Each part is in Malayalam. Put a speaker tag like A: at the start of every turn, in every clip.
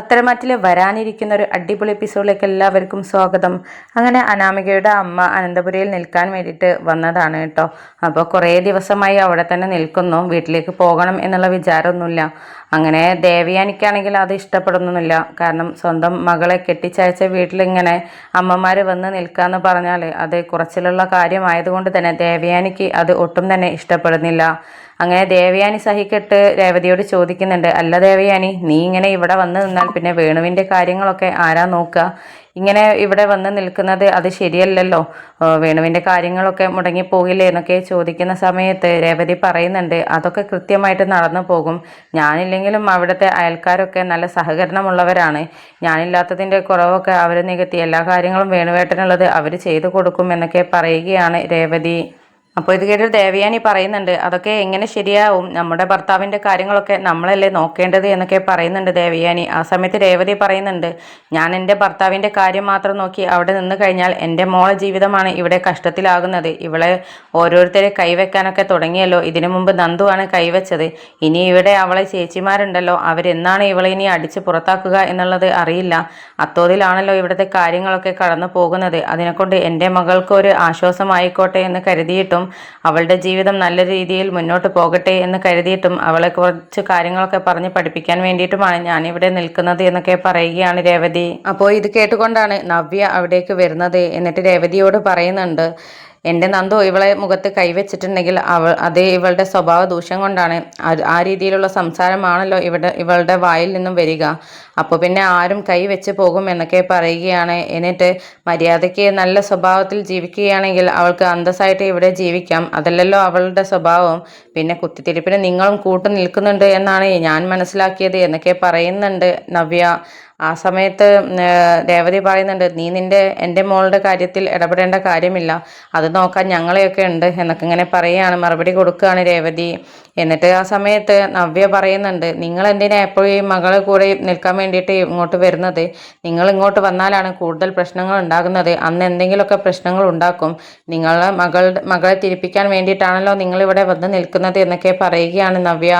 A: പത്തരമാറ്റിൽ വരാനിരിക്കുന്ന ഒരു അടിപൊളി എപ്പിസോഡിലേക്ക് എല്ലാവർക്കും സ്വാഗതം. അങ്ങനെ അനാമികയുടെ അമ്മ അനന്തപുരയിൽ നിൽക്കാൻ വേണ്ടിയിട്ട് വന്നതാണ് കേട്ടോ. അപ്പോൾ കുറേ ദിവസമായി അവിടെ തന്നെ നിൽക്കുന്നു. വീട്ടിലേക്ക് പോകണം എന്നുള്ള വിചാരമൊന്നുമില്ല. അങ്ങനെ ദേവയാനിക്കാണെങ്കിൽ അത് ഇഷ്ടപ്പെടുന്നൊന്നുമില്ല. കാരണം സ്വന്തം മകളെ കെട്ടിച്ചയച്ച വീട്ടിലിങ്ങനെ അമ്മമാർ വന്ന് നിൽക്കാന്ന് പറഞ്ഞാൽ അത് കുറച്ചിലുള്ള കാര്യമായതുകൊണ്ട് തന്നെ ദേവയാനിക്ക് അത് ഒട്ടും തന്നെ ഇഷ്ടപ്പെടുന്നില്ല. അങ്ങനെ ദേവയാനി സഹിക്കെട്ട് രേവതിയോട് ചോദിക്കുന്നുണ്ട് അല്ല ദേവയാനി നീ ഇങ്ങനെ ഇവിടെ വന്ന് നിന്നാൽ പിന്നെ വേണുവിന്റെ കാര്യങ്ങളൊക്കെ ആരാ നോക്കുക? ഇങ്ങനെ ഇവിടെ വന്ന് നിൽക്കുന്നത് അത് ശരിയല്ലല്ലോ. വേണുവിന്റെ കാര്യങ്ങളൊക്കെ മുടങ്ങിപ്പോകില്ലേ എന്നൊക്കെ ചോദിക്കുന്ന സമയത്ത് രേവതി പറയുന്നുണ്ട് അതൊക്കെ കൃത്യമായിട്ട് നടന്നു പോകും. ഞാനില്ലെങ്കിലും അവിടുത്തെ അയൽക്കാരൊക്കെ നല്ല സഹകരണമുള്ളവരാണ്. ഞാനില്ലാത്തതിന്റെ കുറവൊക്കെ അവർ നികത്തി എല്ലാ കാര്യങ്ങളും വേണുവേട്ടനുള്ളത് അവർ ചെയ്തു കൊടുക്കും എന്നൊക്കെ പറയുകയാണ് രേവതി. അപ്പോൾ ഇത് കേട്ടൊരു ദേവയാനി പറയുന്നുണ്ട് അതൊക്കെ എങ്ങനെ ശരിയാവും? നമ്മുടെ ഭർത്താവിന്റെ കാര്യങ്ങളൊക്കെ നമ്മളല്ലേ നോക്കേണ്ടത്? എന്നൊക്കെ പറയുന്നുണ്ട് ദേവയാനി. ആ സമയത്ത് രേവതി പറയുന്നുണ്ട് ഞാൻ എന്റെ ഭർത്താവിന്റെ കാര്യം മാത്രം നോക്കി അവിടെ നിന്ന് കഴിഞ്ഞാൽ എന്റെ മോളെ ജീവിതമാണ് ഇവിടെ കഷ്ടത്തിലാകുന്നത്. ഇവളെ ഓരോരുത്തരെ കൈവെക്കാനൊക്കെ തുടങ്ങിയല്ലോ. ഇതിനു മുമ്പ് നന്ദുവാണ് കൈവച്ചത്. ഇനി ഇവിടെ അവളെ ചേച്ചിമാരുണ്ടല്ലോ. അവരെന്നാണ് ഇവളെ ഇനി അടിച്ച് പുറത്താക്കുക എന്നുള്ളത് അറിയില്ല. അത്തോതിലാണല്ലോ ഇവിടുത്തെ കാര്യങ്ങളൊക്കെ കടന്നു പോകുന്നത്. അതിനെക്കൊണ്ട് എന്റെ മകൾക്ക് ഒരു ആശ്വാസമായിക്കോട്ടെ എന്ന് കരുതിയിട്ടും അവളുടെ ജീവിതം നല്ല രീതിയിൽ മുന്നോട്ട് പോകട്ടെ എന്ന് കരുതിയിട്ടും അവളെ കുറച്ച് കാര്യങ്ങളൊക്കെ പറഞ്ഞ് പഠിപ്പിക്കാൻ വേണ്ടിയിട്ടുമാണ് ഞാനിവിടെ നിൽക്കുന്നത് എന്നൊക്കെ പറയുകയാണ് രേവതി. അപ്പോൾ ഇത് കേട്ടുകൊണ്ടാണ് നവ്യ അവിടേക്ക് വരുന്നത്. എന്നിട്ട് രേവതിയോട് പറയുന്നുണ്ട് എന്റെ നന്ദു ഇവളെ മുഖത്ത് കൈവച്ചിട്ടുണ്ടെങ്കിൽ അവൾ അത് ഇവളുടെ സ്വഭാവ ദൂഷ്യം കൊണ്ടാണ്. ആ രീതിയിലുള്ള സംസാരമാണല്ലോ ഇവിടെ ഇവളുടെ വായിൽ നിന്നും വരിക. അപ്പോൾ പിന്നെ ആരും കൈ വെച്ച് പോകും എന്നൊക്കെ പറയുകയാണ്. എന്നിട്ട് മര്യാദയ്ക്ക് നല്ല സ്വഭാവത്തിൽ ജീവിക്കുകയാണെങ്കിൽ അവൾക്ക് അന്തസ്സായിട്ട് ഇവിടെ ജീവിക്കാം. അതല്ലല്ലോ അവളുടെ സ്വഭാവം. പിന്നെ കുത്തിത്തിരിപ്പിന് നിങ്ങളും കൂട്ടു നിൽക്കുന്നുണ്ട് എന്നാണ് ഞാൻ മനസ്സിലാക്കിയത് എന്നൊക്കെ പറയുന്നുണ്ട് നവ്യ. ആ സമയത്ത് രേവതി പറയുന്നുണ്ട് നീ നിന്റെ എന്റെ മോളുടെ കാര്യത്തിൽ ഇടപെടേണ്ട കാര്യമില്ല. അത് നോക്കാൻ ഞങ്ങളെയൊക്കെ ഉണ്ട് എന്നൊക്കെ ഇങ്ങനെ പറയുകയാണ് മറുപടി കൊടുക്കുകയാണ് രേവതി. എന്നിട്ട് ആ സമയത്ത് നവ്യ പറയുന്നുണ്ട് നിങ്ങൾ എന്തിനാ എപ്പോഴും മകളെ കൂടെ നിൽക്കാൻ വേണ്ടിയിട്ട് ഇങ്ങോട്ട് വരുന്നത്? നിങ്ങൾ ഇങ്ങോട്ട് വന്നാലാണ് കൂടുതൽ പ്രശ്നങ്ങൾ ഉണ്ടാകുന്നത്. അന്ന് എന്തെങ്കിലുമൊക്കെ പ്രശ്നങ്ങൾ ഉണ്ടാക്കും. നിങ്ങളെ മകളുടെ മകളെ തിരിപ്പിക്കാൻ വേണ്ടിയിട്ടാണല്ലോ നിങ്ങൾ ഇവിടെ വന്ന് നിൽക്കുന്നത് എന്നൊക്കെ പറയുകയാണ് നവ്യ.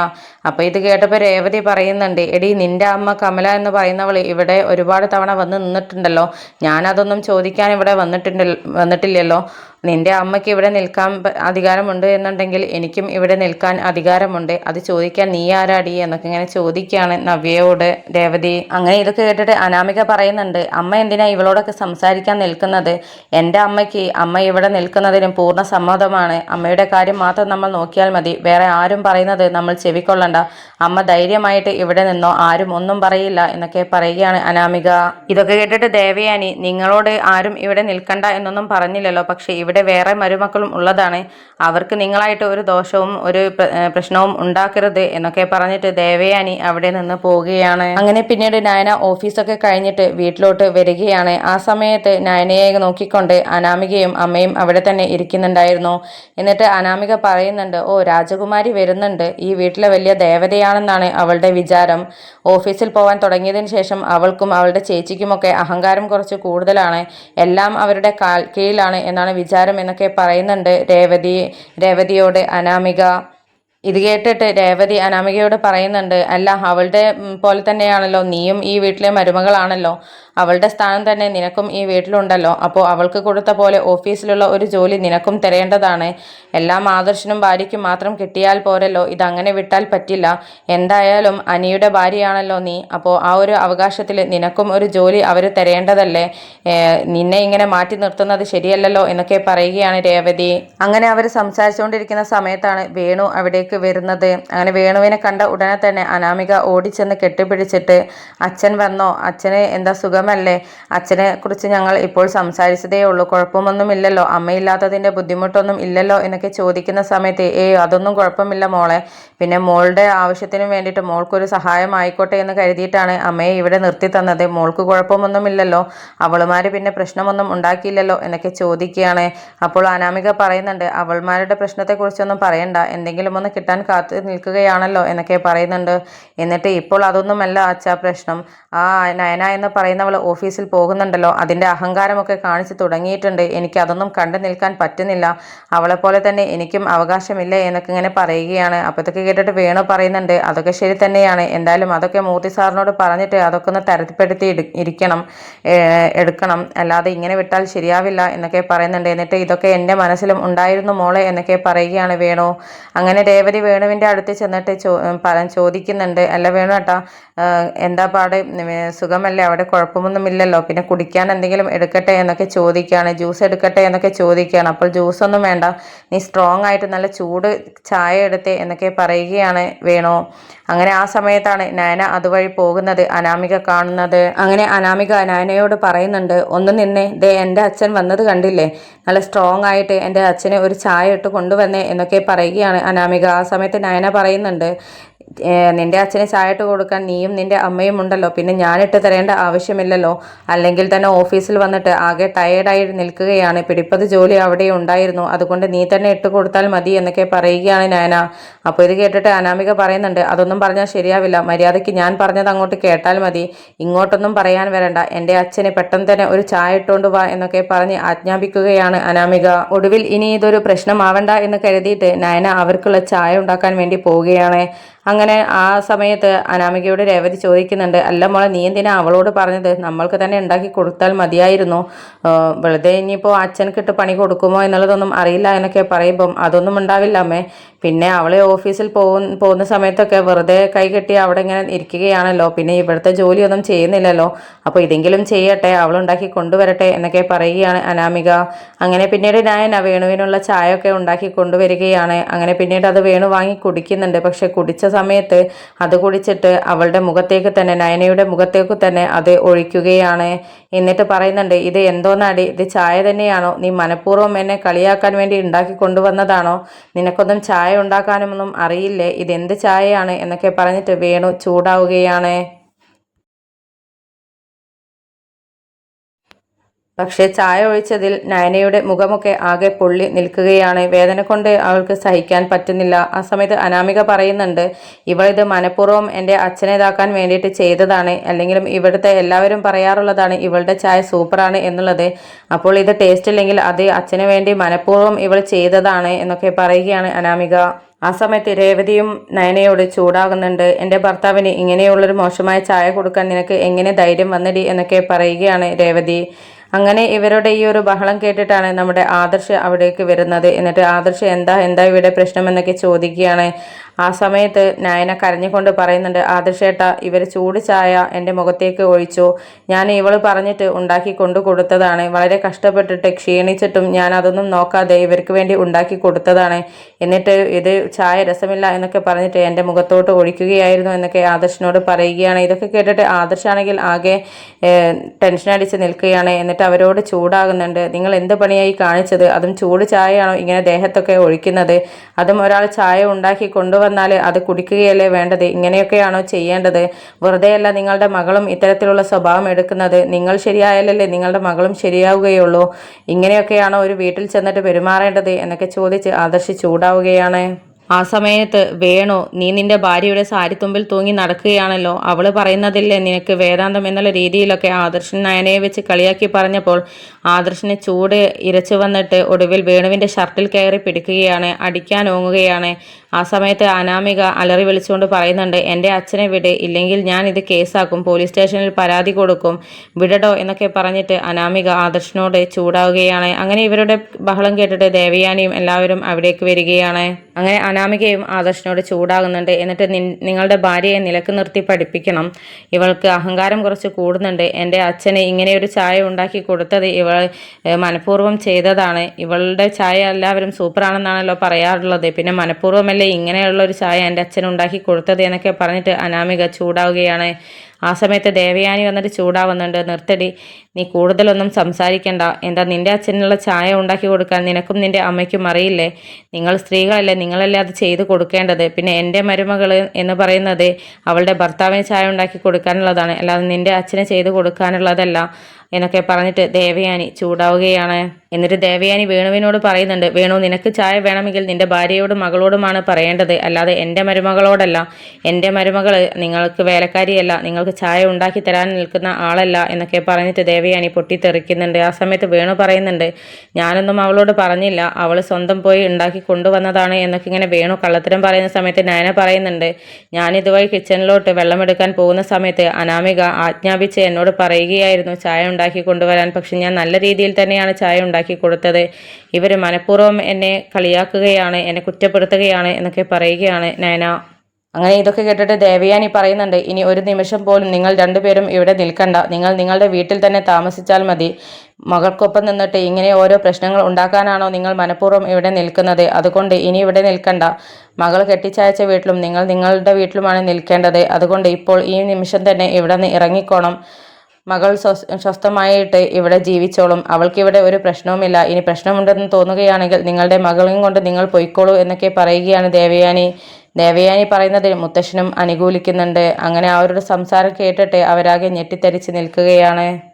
A: അപ്പോൾ ഇത് കേട്ടപ്പോൾ രേവതി പറയുന്നുണ്ട് എടി നിന്റെ അമ്മ കമല എന്ന് പറയുന്നവൾ ഇവിടെ ഒരുപാട് തവണ വന്ന് നിന്നിട്ടുണ്ടല്ലോ. ഞാനതൊന്നും ചോദിക്കാൻ ഇവിടെ വന്നിട്ടുണ്ട് വന്നിട്ടില്ലല്ലോ. നിന്റെ അമ്മയ്ക്ക് ഇവിടെ നിൽക്കാൻ അധികാരമുണ്ട് എന്നുണ്ടെങ്കിൽ എനിക്കും ഇവിടെ നിൽക്കാൻ അധികാരമുണ്ട്. അത് ചോദിക്കാൻ നീ ആരാടി എന്നൊക്കെ ഇങ്ങനെ ചോദിക്കുകയാണ് നവ്യയോട് രേവതി. അങ്ങനെ ഇതൊക്കെ കേട്ടിട്ട് അനാമിക പറയുന്നുണ്ട് അമ്മ എന്തിനാ ഇവളോടൊക്കെ സംസാരിക്കാൻ നിൽക്കുന്നത്? എന്റെ അമ്മയ്ക്ക് അമ്മ ഇവിടെ നിൽക്കുന്നതിനും പൂർണ സമ്മതമാണ്. അമ്മയുടെ കാര്യം മാത്രം നമ്മൾ നോക്കിയാൽ മതി. വേറെ ആരും പറയുന്നത് നമ്മൾ ചെവിക്കൊള്ളണ്ട. അമ്മ ധൈര്യമായിട്ട് ഇവിടെ നിന്നോ ആരും ഒന്നും പറയില്ല എന്നൊക്കെ പറയുകയാണ് അനാമിക. ഇതൊക്കെ കേട്ടിട്ട് ദേവയാനി നിങ്ങളോട് ആരും ഇവിടെ നിൽക്കണ്ട എന്നൊന്നും പറഞ്ഞില്ലല്ലോ. പക്ഷേ ഇവിടെ വേറെ മരുമക്കളും ഉള്ളതാണ്. അവർക്ക് നിങ്ങളായിട്ട് ഒരു ദോഷവും ഒരു പ്ര- പ്രശ്നവും ഉണ്ടാക്കരുത് എന്നൊക്കെ പറഞ്ഞിട്ട് ദേവയാനി അവിടെ നിന്ന് പോവുകയാണ്. അങ്ങനെ പിന്നീട് നയന ഓഫീസൊക്കെ കഴിഞ്ഞിട്ട് വീട്ടിലോട്ട് വരികയാണ്. ആ സമയത്ത് നയനയെ നോക്കിക്കൊണ്ട് അനാമികയും അമ്മയും അവിടെ തന്നെ ഇരിക്കുന്നുണ്ടായിരുന്നു. എന്നിട്ട് അനാമിക പറയുന്നുണ്ട് ഓ രാജകുമാരി വരുന്നുണ്ട്. ഈ വീട്ടിലെ വലിയ ദേവതയാണെന്നാണ് അവളുടെ വിചാരം. ഓഫീസിൽ പോകാൻ തുടങ്ങിയതിന് ശേഷം അവൾക്കും അവളുടെ ചേച്ചിക്കുമൊക്കെ അഹങ്കാരം കുറച്ച് കൂടുതലാണ്. എല്ലാം അവരുടെ കാൽ കീഴിലാണ് എന്നാണ് വിചാരം. എന്നൊക്കെ പറയുന്നുണ്ട്. രേവതി രേവതിയോട് അനാമിക ഇത് കേട്ടിട്ട് രേവതി അനാമികയോട് പറയുന്നുണ്ട് അല്ല അവളുടെ പോലെ തന്നെയാണല്ലോ. നീയും ഈ വീട്ടിലെ മരുമകളാണല്ലോ. അവളുടെ സ്ഥാനം തന്നെ നിനക്കും ഈ വീട്ടിലുണ്ടല്ലോ. അപ്പോൾ അവൾക്ക് കൊടുത്ത പോലെ ഓഫീസിലുള്ള ഒരു ജോലി നിനക്കും തരേണ്ടതാണ്. എല്ലാം ആദർശനും ഭാര്യയ്ക്കും മാത്രം കിട്ടിയാൽ പോരല്ലോ. ഇതങ്ങനെ വിട്ടാൽ പറ്റില്ല. എന്തായാലും അനിയുടെ ഭാര്യയാണല്ലോ നീ. അപ്പോൾ ആ ഒരു അവകാശത്തിൽ നിനക്കും ഒരു ജോലി അവർ തരേണ്ടതല്ലേ? നിന്നെ ഇങ്ങനെ മാറ്റി നിർത്തുന്നത് ശരിയല്ലല്ലോ എന്നൊക്കെ പറയുകയാണ് രേവതി. അങ്ങനെ അവർ സംസാരിച്ചുകൊണ്ടിരിക്കുന്ന സമയത്താണ് വേണു അവിടേക്ക് വരുന്നത്. അങ്ങനെ വേണുവിനെ കണ്ട ഉടനെ തന്നെ അനാമിക ഓടിച്ചെന്ന് കെട്ടിപ്പിടിച്ചിട്ട് അച്ഛൻ വന്നോ? അച്ഛന് എന്താ സുഖമല്ലേ? അച്ഛനെ കുറിച്ച് ഞങ്ങൾ ഇപ്പോൾ സംസാരിച്ചതേ ഉള്ളൂ. കുഴപ്പമൊന്നുമില്ലല്ലോ. അമ്മയില്ലാത്തതിന്റെ ബുദ്ധിമുട്ടൊന്നും ഇല്ലല്ലോ എന്നൊക്കെ ചോദിക്കുന്ന സമയത്ത് ഏയ് അതൊന്നും കുഴപ്പമില്ല മോളെ. പിന്നെ മോളുടെ ആവശ്യത്തിന് വേണ്ടിയിട്ട് മോൾക്കൊരു സഹായം ആയിക്കോട്ടെ എന്ന് കരുതിയിട്ടാണ് അമ്മയെ ഇവിടെ നിർത്തി തന്നത്. മോൾക്ക് കുഴപ്പമൊന്നുമില്ലല്ലോ. അവളുമാർ പിന്നെ പ്രശ്നമൊന്നും ഉണ്ടാക്കിയില്ലല്ലോ എന്നൊക്കെ ചോദിക്കുകയാണ്. അപ്പോൾ അനാമിക പറയുന്നുണ്ട് അവൾമാരുടെ പ്രശ്നത്തെക്കുറിച്ചൊന്നും പറയണ്ട. എന്തെങ്കിലും ഒന്ന് കിട്ടാൻ കാത്തു നിൽക്കുകയാണല്ലോ എന്നൊക്കെ പറയുന്നുണ്ട്. എന്നിട്ട് ഇപ്പോൾ അതൊന്നുമല്ല അച്ഛാ പ്രശ്നം. ആ നയന എന്ന് പറയുന്നവൾ ഓഫീസിൽ പോകുന്നുണ്ടല്ലോ. അതിന്റെ അഹങ്കാരമൊക്കെ കാണിച്ചു തുടങ്ങിയിട്ടുണ്ട്. എനിക്ക് അതൊന്നും കണ്ടു നിൽക്കാൻ പറ്റുന്നില്ല. അവളെപ്പോലെ തന്നെ എനിക്കും അവകാശമില്ല എന്നൊക്കെ ഇങ്ങനെ പറയുകയാണ്. അപ്പോഴത്തേക്ക് കേട്ടിട്ട് വേണു പറയുന്നുണ്ട്. അതൊക്കെ ശരി തന്നെയാണ്. എന്തായാലും അതൊക്കെ മൂർത്തി സാറിനോട് പറഞ്ഞിട്ട് അതൊക്കെ ഒന്ന് തരത്തിപ്പെടുത്തി ഇരിക്കണം. എടുക്കണം. അല്ലാതെ ഇങ്ങനെ വിട്ടാൽ ശരിയാവില്ല എന്നൊക്കെ പറയുന്നുണ്ട്. എന്നിട്ട് ഇതൊക്കെ എന്റെ മനസ്സിലും ഉണ്ടായിരുന്നു മോളെ എന്നൊക്കെ പറയുകയാണ് വേണു. അങ്ങനെ രേവതി വേണുവിന്റെ അടുത്ത് ചെന്നിട്ട് ചോ ചോദിക്കുന്നുണ്ട്. അല്ല വേണു ഏട്ടാ എന്താ പാട്? സുഖമല്ലേ? അവിടെ കുഴപ്പമൊന്നുമില്ലല്ലോ. പിന്നെ കുടിക്കാൻ എന്തെങ്കിലും എടുക്കട്ടെ എന്നൊക്കെ ചോദിക്കുകയാണ്. ജ്യൂസ് എടുക്കട്ടെ എന്നൊക്കെ ചോദിക്കുകയാണ്. അപ്പോൾ ജ്യൂസൊന്നും വേണ്ട. നീ സ്ട്രോങ് ആയിട്ട് നല്ല ചൂട് ചായ എടുത്തേ എന്നൊക്കെ പറയുകയാണ് വേണോ. അങ്ങനെ ആ സമയത്താണ് നയന അതുവഴി പോകുന്നത് അനാമിക കാണുന്നത്. അങ്ങനെ അനാമിക നയനയോട് പറയുന്നുണ്ട് ഒന്ന് നിന്നെ. ദേ എന്റെ അച്ഛൻ വന്നത് കണ്ടില്ലേ? നല്ല സ്ട്രോങ് ആയിട്ട് എന്റെ അച്ഛനെ ഒരു ചായ ഇട്ട് കൊണ്ടുവന്നേ എന്നൊക്കെ പറയുകയാണ് അനാമിക. ആ സമയത്ത് നയന പറയുന്നുണ്ട് നിന്റെ അച്ഛനെ ചായട്ട് കൊടുക്കാൻ നീയും നിന്റെ അമ്മയും ഉണ്ടല്ലോ. പിന്നെ ഞാനിട്ട് തരേണ്ട ആവശ്യമില്ലല്ലോ. അല്ലെങ്കിൽ തന്നെ ഓഫീസിൽ വന്നിട്ട് ആകെ ടയേർഡായി നിൽക്കുകയാണ്. പിടിപ്പത് ജോലി അവിടെ ഉണ്ടായിരുന്നു. അതുകൊണ്ട് നീ തന്നെ ഇട്ട് കൊടുത്താൽ മതി എന്നൊക്കെ പറയുകയാണ് നയന. അപ്പോൾ ഇത് കേട്ടിട്ട് അനാമിക പറയുന്നുണ്ട് അതൊന്നും പറഞ്ഞാൽ ശരിയാവില്ല. മര്യാദയ്ക്ക് ഞാൻ പറഞ്ഞത് അങ്ങോട്ട് കേട്ടാൽ മതി. ഇങ്ങോട്ടൊന്നും പറയാൻ വരണ്ട. എന്റെ അച്ഛന് പെട്ടെന്ന് തന്നെ ഒരു ചായ ഇട്ടുകൊണ്ട് വാ എന്നൊക്കെ പറഞ്ഞ് ആജ്ഞാപിക്കുകയാണ് അനാമിക. ഒടുവിൽ ഇനി ഇതൊരു പ്രശ്നമാവണ്ട എന്ന് കരുതിയിട്ട് നയന അവർക്കുള്ള ചായ ഉണ്ടാക്കാൻ വേണ്ടി പോവുകയാണ്. അങ്ങനെ ആ സമയത്ത് അനാമികയോട് രേവതി ചോദിക്കുന്നുണ്ട് അല്ല മോളെ നീ എന്തിനാ അവളോട് പറഞ്ഞത്? നമ്മൾക്ക് തന്നെ ഉണ്ടാക്കി കൊടുത്താൽ മതിയായിരുന്നു. വെറുതെ ഇനിയിപ്പോൾ അച്ഛൻക്കിട്ട് പണി കൊടുക്കുമോ എന്നുള്ളതൊന്നും അറിയില്ല എന്നൊക്കെ പറയുമ്പം അതൊന്നും ഉണ്ടാവില്ല അമ്മേ. പിന്നെ അവളെ ഓഫീസിൽ പോകുന്ന പോകുന്ന സമയത്തൊക്കെ വെറുതെ കൈ കെട്ടി അവിടെ ഇങ്ങനെ ഇരിക്കുകയാണല്ലോ. പിന്നെ ഇവിടുത്തെ ജോലിയൊന്നും ചെയ്യുന്നില്ലല്ലോ. അപ്പോൾ ഇതെങ്കിലും ചെയ്യട്ടെ അവളുണ്ടാക്കി കൊണ്ടുവരട്ടെ എന്നൊക്കെ പറയുകയാണ് അനാമിക. അങ്ങനെ പിന്നീട് ഞാൻ വേണുവിനുള്ള ചായ ഒക്കെ ഉണ്ടാക്കി കൊണ്ടുവരികയാണ്. അങ്ങനെ പിന്നീട് അത് വേണു വാങ്ങി കുടിക്കുന്നുണ്ട്. പക്ഷെ കുടിച്ച സമയത്ത് അത് കുടിച്ചിട്ട് അവളുടെ മുഖത്തേക്ക് തന്നെ നയനയുടെ മുഖത്തേക്ക് തന്നെ അത് ഒഴിക്കുകയാണ്. എന്നിട്ട് പറയുന്നുണ്ട് ഇത് എന്തോന്നാടി ഇത് ചായ തന്നെയാണോ? നീ മനഃപൂർവം എന്നെ കളിയാക്കാൻ വേണ്ടി ഉണ്ടാക്കി കൊണ്ടുവന്നതാണോ? നിനക്കൊന്നും ചായ ഉണ്ടാക്കാനൊന്നും അറിയില്ലേ? ഇതെന്ത് ചായയാണ്? എന്നൊക്കെ പറഞ്ഞിട്ട് വേണു ചൂടാവുകയാണ്. പക്ഷേ ചായ ഒഴിച്ചതിൽ നയനയുടെ മുഖമൊക്കെ ആകെ പൊള്ളി നിൽക്കുകയാണ്. വേദന കൊണ്ട് അവൾക്ക് സഹിക്കാൻ പറ്റുന്നില്ല. ആ സമയത്ത് അനാമിക പറയുന്നുണ്ട് ഇവൾ ഇത് മനഃപൂർവം എന്റെ അച്ഛനെ ഇതാക്കാൻ വേണ്ടിയിട്ട് ചെയ്തതാണ്. അല്ലെങ്കിലും ഇവിടുത്തെ എല്ലാവരും പറയാറുള്ളതാണ് ഇവളുടെ ചായ സൂപ്പറാണ് എന്നുള്ളത്. അപ്പോൾ ഇത് ടേസ്റ്റ് ഇല്ലെങ്കിൽ അത് അച്ഛന് വേണ്ടി മനഃപൂർവം ഇവൾ ചെയ്തതാണ് എന്നൊക്കെ പറയുകയാണ് അനാമിക. ആ സമയത്ത് രേവതിയും നയനയോട് ചൂടാകുന്നുണ്ട്. എന്റെ ഭർത്താവിന് ഇങ്ങനെയുള്ളൊരു മോശമായ ചായ കൊടുക്കാൻ നിനക്ക് എങ്ങനെ ധൈര്യം വന്നടി എന്നൊക്കെ പറയുകയാണ് രേവതി. അങ്ങനെ ഇവരുടെ ഈ ഒരു ബഹളം കേട്ടിട്ടാണ് നമ്മുടെ ആദർശ് അവിടേക്ക് വരുന്നത്. എന്നിട്ട് ആദർശ് എന്താ എന്താ ഇവിടെ പ്രശ്നം എന്നൊക്കെ ചോദിക്കുകയാണ്. ആ സമയത്ത് നയന കരഞ്ഞുകൊണ്ട് പറയുന്നുണ്ട് ആദർശേട്ട ഇവർ ചൂട് ചായ എന്റെ മുഖത്തേക്ക് ഒഴിച്ചു. ഞാൻ ഇവൾ പറഞ്ഞിട്ട് ഉണ്ടാക്കി കൊണ്ടു കൊടുത്തതാണ്. വളരെ കഷ്ടപ്പെട്ടിട്ട് ക്ഷീണിച്ചിട്ടും ഞാൻ അതൊന്നും നോക്കാതെ ഇവർക്ക് വേണ്ടി ഉണ്ടാക്കി കൊടുത്തതാണ്. എന്നിട്ട് ഇത് ചായ രസമില്ല എന്നൊക്കെ പറഞ്ഞിട്ട് എന്റെ മുഖത്തോട്ട് ഒഴിക്കുകയായിരുന്നു എന്നൊക്കെ ആദർശിനോട് പറയുകയാണ്. ഇതൊക്കെ കേട്ടിട്ട് ആദർശാണെങ്കിൽ ആകെ ടെൻഷൻ അടിച്ച് നിൽക്കുകയാണ്. എന്നിട്ട് അവരോട് ചൂടാകുന്നുണ്ട് നിങ്ങൾ എന്ത് പണിയായി കാണിച്ചത്? അതും ചൂട് ചായയാണോ ഇങ്ങനെ ദേഹത്തൊക്കെ ഒഴിക്കുന്നത്? അതും ഒരാൾ ചായ ഉണ്ടാക്കി കൊണ്ടുവന്ന് വന്നാൽ അത് കുടിക്കുകയല്ലേ വേണ്ടത്? ഇങ്ങനെയൊക്കെയാണോ ചെയ്യേണ്ടത്? വെറുതെയല്ല നിങ്ങളുടെ മകളും ഇത്തരത്തിലുള്ള സ്വഭാവം എടുക്കുന്നത്. നിങ്ങൾ ശരിയായാലല്ലേ നിങ്ങളുടെ മകളും ശരിയാവുകയുള്ളൂ. ഇങ്ങനെയൊക്കെയാണോ ഒരു വീട്ടിൽ ചെന്നിട്ട് പെരുമാറേണ്ടത്? എന്നൊക്കെ ചോദിച്ച് ആദർശി ചൂടാവുകയാണ്. ആ സമയത്ത് വേണു നീ നിന്റെ ഭാര്യയുടെ സാരിത്തുമ്പിൽ തൂങ്ങി നടക്കുകയാണല്ലോ. അവൾ പറയുന്നതില്ലേ നിനക്ക് വേദാന്തം എന്നുള്ള രീതിയിലൊക്കെ ആദർശൻ നയനയെ വെച്ച് കളിയാക്കി പറഞ്ഞപ്പോൾ ആദർശന് ചൂട് ഇരച്ചു വന്നിട്ട് ഒടുവിൽ വേണുവിന്റെ ഷർട്ടിൽ കയറി പിടിക്കുകയാണ്. അടിക്കാൻ ഓങ്ങുകയാണ്. ആ സമയത്ത് അനാമിക അലറി വിളിച്ചുകൊണ്ട് പറയുന്നുണ്ട് എന്റെ അച്ഛനെ വിട് ഇല്ലെങ്കിൽ ഞാൻ ഇത് കേസാക്കും പോലീസ് സ്റ്റേഷനിൽ പരാതി കൊടുക്കും വിടടോ എന്നൊക്കെ പറഞ്ഞിട്ട് അനാമിക ആദർശനോട് ചൂടാവുകയാണ്. അങ്ങനെ ഇവരുടെ ബഹളം കേട്ടിട്ട് ദേവയാനിയും എല്ലാവരും അവിടേക്ക് വരികയാണ്. അങ്ങനെ അനാമികയും ആദർശനോട് ചൂടാകുന്നുണ്ട്. എന്നിട്ട് നിങ്ങളുടെ ഭാര്യയെ നിലയ്ക്ക് നിർത്തി പഠിപ്പിക്കണം. ഇവൾക്ക് അഹങ്കാരം കുറച്ച് കൂടുന്നുണ്ട്. എന്റെ അച്ഛന് ഇങ്ങനെ ഒരു ചായ ഉണ്ടാക്കി കൊടുത്തത് ഇവൾ മനഃപൂർവം ചെയ്തതാണ്. ഇവളുടെ ചായ എല്ലാവരും സൂപ്പറാണെന്നാണല്ലോ പറയാറുള്ളത്. പിന്നെ മനഃപൂർവമല്ല ഇങ്ങനെയുള്ള ഒരു ചായ എന്റെ അച്ഛൻ ഉണ്ടാക്കി കൊടുത്തത് എന്നൊക്കെ പറഞ്ഞിട്ട് അനാമിക ചൂടാവുകയാണ്. ആ സമയത്ത് ദേവയാനി വന്നിട്ട് ചൂടാവുന്നുണ്ട്. നിർത്തടി. നീ കൂടുതലൊന്നും സംസാരിക്കണ്ട. എന്താ നിന്റെ അച്ഛനുള്ള ചായ ഉണ്ടാക്കി കൊടുക്കാൻ നിനക്കും നിന്റെ അമ്മയ്ക്കും അറിയില്ലേ? നിങ്ങൾ സ്ത്രീകളല്ലേ നിങ്ങളല്ലേ അത് ചെയ്തു കൊടുക്കേണ്ടത്? പിന്നെ എന്റെ മരുമകൾ എന്ന് പറയുന്നത് അവളുടെ ഭർത്താവിന് ചായ ഉണ്ടാക്കി കൊടുക്കാനുള്ളതാണ്. അല്ലാതെ നിന്റെ അച്ഛനെ ചെയ്തു കൊടുക്കാനുള്ളതല്ല എന്നൊക്കെ പറഞ്ഞിട്ട് ദേവയാനി ചൂടാവുകയാണ്. എന്നിട്ട് ദേവയാനി വേണുവിനോട് പറയുന്നുണ്ട് വേണു നിനക്ക് ചായ വേണമെങ്കിൽ നിന്റെ ഭാര്യയോടും മകളോടുമാണ് പറയേണ്ടത്. അല്ലാതെ എന്റെ മരുമകളോടല്ല. എന്റെ മരുമകൾ നിങ്ങൾക്ക് വേലക്കാരിയല്ല. നിങ്ങൾക്ക് ചായ ഉണ്ടാക്കി തരാൻ നിൽക്കുന്ന ആളല്ല എന്നൊക്കെ പറഞ്ഞിട്ട് ദേവയാനി പൊട്ടിത്തെറിക്കുന്നുണ്ട്. ആ സമയത്ത് വേണു പറയുന്നുണ്ട് ഞാനൊന്നും അവളോട് പറഞ്ഞില്ല. അവൾ സ്വന്തം പോയി ഉണ്ടാക്കി കൊണ്ടുവന്നതാണ് എന്നൊക്കെ ഇങ്ങനെ വേണു കള്ളത്തരം പറയുന്ന സമയത്ത് നയന പറയുന്നുണ്ട് ഞാൻ കിച്ചണിലോട്ട് വെള്ളമെടുക്കാൻ പോകുന്ന സമയത്ത് അനാമിക ആജ്ഞാപിച്ച് എന്നോട് പറയുകയായിരുന്നു ചായ ഉണ്ടാക്കി കൊണ്ടുവരാൻ. പക്ഷെ ഞാൻ നല്ല രീതിയിൽ തന്നെയാണ് ചായ ഉണ്ടാക്കി കൊടുത്തത്. ഇവർ മനഃപൂർവം എന്നെ കളിയാക്കുകയാണ് എന്നെ കുറ്റപ്പെടുത്തുകയാണ് എന്നൊക്കെ പറയുകയാണ് നയന. അങ്ങനെ ഇതൊക്കെ കേട്ടിട്ട് ദേവയാനി പറയുന്നുണ്ട് ഇനി ഒരു നിമിഷം പോലും നിങ്ങൾ രണ്ടുപേരും ഇവിടെ നിൽക്കണ്ട. നിങ്ങൾ നിങ്ങളുടെ വീട്ടിൽ തന്നെ താമസിച്ചാൽ മതി. മകൾക്കൊപ്പം നിന്നിട്ട് ഇങ്ങനെ ഓരോ പ്രശ്നങ്ങൾ ഉണ്ടാക്കാനാണോ നിങ്ങൾ മനഃപൂർവം ഇവിടെ നിൽക്കുന്നത്? അതുകൊണ്ട് ഇനി ഇവിടെ നിൽക്കണ്ട. മകൾ കെട്ടിച്ചയച്ച വീട്ടിലും നിങ്ങൾ നിങ്ങളുടെ വീട്ടിലുമാണ് നിൽക്കേണ്ടത്. അതുകൊണ്ട് ഇപ്പോൾ ഈ നിമിഷം തന്നെ ഇവിടെ നിന്ന് ഇറങ്ങിക്കോണം. മകൾ സ്വസ് സ്വസ്ഥമായിട്ട് ഇവിടെ ജീവിച്ചോളും. അവൾക്കിവിടെ ഒരു പ്രശ്നവുമില്ല. ഇനി പ്രശ്നമുണ്ടെന്ന് തോന്നുകയാണെങ്കിൽ നിങ്ങളുടെ മകളെയും കൊണ്ട് നിങ്ങൾ പൊയ്ക്കോളൂ എന്നൊക്കെ പറയുകയാണ് ദേവയാനി. ദേവയാനി പറയുന്നത് മുത്തശ്ശനും അനുകൂലിക്കുന്നുണ്ട്. അങ്ങനെ അവരുടെ സംസാരം കേട്ടിട്ട് അവരാകെ ഞെട്ടിത്തരിച്ച് നിൽക്കുകയാണ്.